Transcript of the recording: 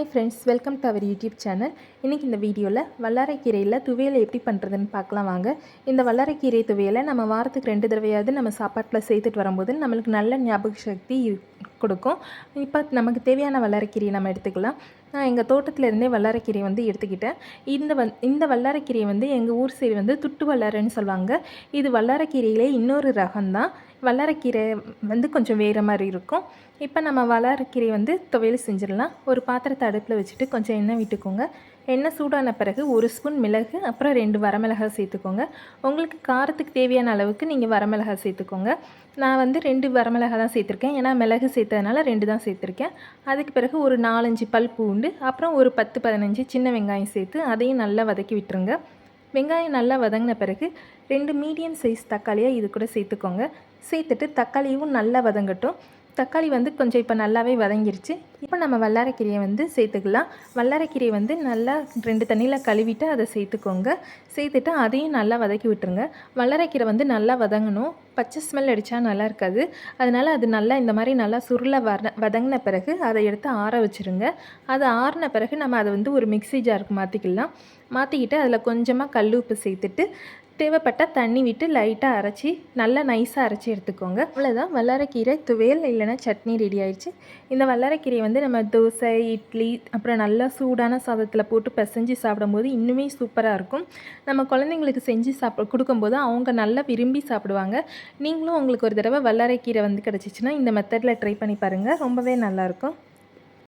Hi friends welcome to our YouTube channel இன்றைக்கி இந்த வீடியோவில் வல்லாரைக்கீரையில் துவையலை எப்படி பண்ணுறதுன்னு பார்க்கலாம் வாங்க. இந்த வல்லாரைக்கீரை துவையலை நம்ம வாரத்துக்கு ரெண்டு தடவையாவது நம்ம சாப்பாட்டில் சேர்த்துட்டு வரும்போது நம்மளுக்கு நல்ல ஞாபக சக்தி கொடுக்கும். இப்போ நமக்கு தேவையான வல்லாரைக்கீரையை நம்ம எடுத்துக்கலாம். நான் எங்கள் தோட்டத்திலேருந்தே வல்லாரைக்கீரை வந்து எடுத்துக்கிட்டேன். இந்த வந் இந்த வல்லாரைக்கீரை வந்து எங்கள் ஊர் சைடு வந்து துட்டு வல்லாரன்னு சொல்லுவாங்க. இது வல்லாரைக்கீரையிலே இன்னொரு ரகம்தான். வல்லாரைக்கீரை வந்து கொஞ்சம் வேறு மாதிரி இருக்கும். இப்போ நம்ம வல்லாரைக்கீரை வந்து துவையல் செஞ்சிடலாம். ஒரு பாத்திரத்தை அடுப்பில் வச்சுட்டு கொஞ்சம் எண்ணெய் விட்டுக்கோங்க. எண்ணெய் சூடான பிறகு ஒரு ஸ்பூன் மிளகு அப்புறம் ரெண்டு வரமிளகாய் சேர்த்துக்கோங்க. உங்களுக்கு காரத்துக்கு தேவையான அளவுக்கு நீங்கள் வரமிளகாய் சேர்த்துக்கோங்க. நான் வந்து ரெண்டு வரமிளகாய் தான் சேர்த்துருக்கேன். ஏன்னா மிளகு சேர்த்ததுனால ரெண்டு தான் சேர்த்துருக்கேன். அதுக்கு பிறகு ஒரு நாலஞ்சு பல் பூண்டு அப்புறம் ஒரு பத்து பதினஞ்சு சின்ன வெங்காயம் சேர்த்து அதையும் நல்லா வதக்கி விட்டுருங்க. வெங்காயம் நல்லா வதங்கின பிறகு ரெண்டு மீடியம் சைஸ் தக்காளியாக இது கூட சேர்த்துக்கோங்க. சேர்த்துட்டு தக்காளியும் நல்லா வதங்கட்டும். தக்காளி வந்து கொஞ்சம் இப்போ நல்லாவே வதங்கிருச்சு. இப்போ நம்ம வல்லாரக்கீரையை வந்து சேர்த்துக்கலாம். வல்லாரக்கீரையை வந்து நல்லா ரெண்டு தண்ணியில் கழுவிட்டு அதை சேர்த்துக்கோங்க. சேர்த்துட்டு அதையும் நல்லா வதக்கி விட்டுருங்க. வல்லாரக்கீரை வந்து நல்லா வதங்கணும். பச்சை ஸ்மெல் அடித்தா நல்லா இருக்காது. அதனால் அது நல்லா இந்த மாதிரி நல்லா சுருளை வர வதங்கின பிறகு அதை எடுத்து ஆற வச்சுருங்க. அது ஆறின பிறகு நம்ம அதை வந்து ஒரு மிக்சி ஜாருக்கு மாற்றிக்கலாம் மாற்றிக்கிட்டு அதில் கொஞ்சமாக கல் உப்பு சேர்த்துட்டு தேவைப்பட்டால் தண்ணி விட்டு லைட்டாக அரைச்சி நல்லா நைஸாக அரைச்சி எடுத்துக்கோங்க. அவ்வளோதான் வல்லாரக்கீரை துவையல் இல்லைன்னா சட்னி ரெடி ஆயிடுச்சு. இந்த வல்லாரக்கீரையை வந்து நம்ம தோசை இட்லி அப்புறம் நல்லா சூடான சாதத்தில் போட்டு பிசைஞ்சு சாப்பிடும்போது இன்னுமே சூப்பராக இருக்கும். நம்ம குழந்தைங்களுக்கு செஞ்சு சாப்பிட கொடுக்கும்போது அவங்க நல்லா விரும்பி சாப்பிடுவாங்க. நீங்களும் உங்களுக்கு ஒரு தடவை வல்லாரக்கீரை வந்து கிடச்சிச்சின்னா இந்த மெத்தடில் ட்ரை பண்ணி பாருங்கள் ரொம்பவே நல்லாயிருக்கும்